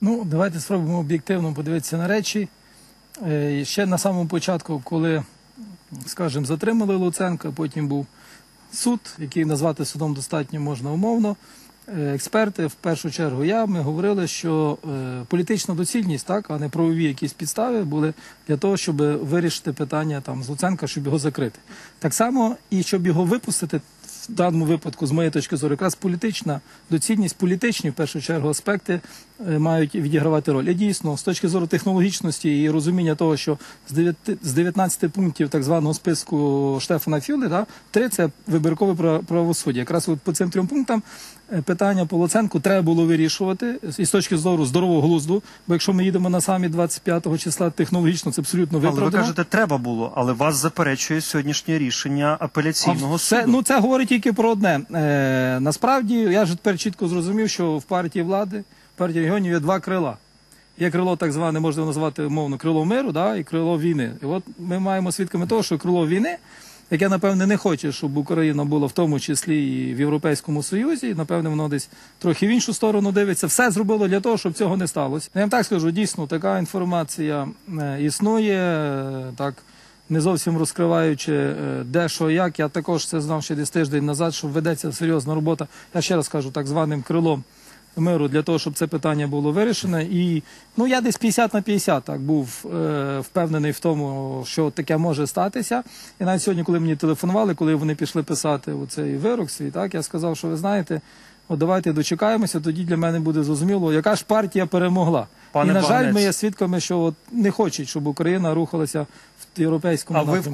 Ну, давайте спробуємо об'єктивно подивитися на речі. Е, Ще на самому початку, коли, скажімо, затримали Луценка, потім був суд, який назвати судом достатньо можна умовно. Е, Експерти, в першу чергу я, ми говорили, що е, політична доцільність, так, а не правові якісь підстави були для того, щоб вирішити питання там, з Луценка, щоб його закрити. Так само і щоб його випустити, в даному випадку, з моєї точки зору, якраз політична доцільність, політичні в першу чергу аспекти мають відігравати роль. І дійсно, з точки зору технологічності і розуміння того, що з 9, з 19 пунктів так званого списку Штефана Фюли, да, три це вибіркове право- правосуддя. Якраз от по цим трьом пунктам е, питання по Луценку треба було вирішувати і з точки зору здорового глузду. Бо якщо ми їдемо на саміт 25 числа, технологічно це абсолютно Але ви кажете, треба було, але вас заперечує сьогоднішнє рішення апеляційного А це, суду. ну, це говорить тільки про одне. Е, насправді, я ж тепер чітко зрозумів, що в партії влади, партії регіонів є два крила. Є крило так зване, можна назвати умовно крило миру, да, і крило війни. І от ми маємо свідками того, що крило війни, яке, напевне, не хоче, щоб Україна була в тому числі і в Європейському Союзі, і, напевне, воно десь трохи в іншу сторону дивиться. Все зробило для того, щоб цього не сталося. Я вам так скажу, дійсно, така інформація е, існує. е, так не зовсім розкриваючи е, де, що, як. Я також це знав ще десь тиждень назад, що ведеться серйозна робота. Я ще раз кажу, так званим крилом миру для того, щоб це питання було вирішене. І ну я десь 50 на 50 так був е, впевнений в тому, що таке може статися. І навіть сьогодні, коли мені телефонували, коли вони пішли писати у цей вирок свій, так я сказав, що ви знаєте. От давайте дочекаємося, тоді для мене буде зрозуміло, яка ж партія перемогла. Пане і на жаль, Багнець. ми є свідками, що от не хочуть, щоб Україна рухалася в європейському напрямку.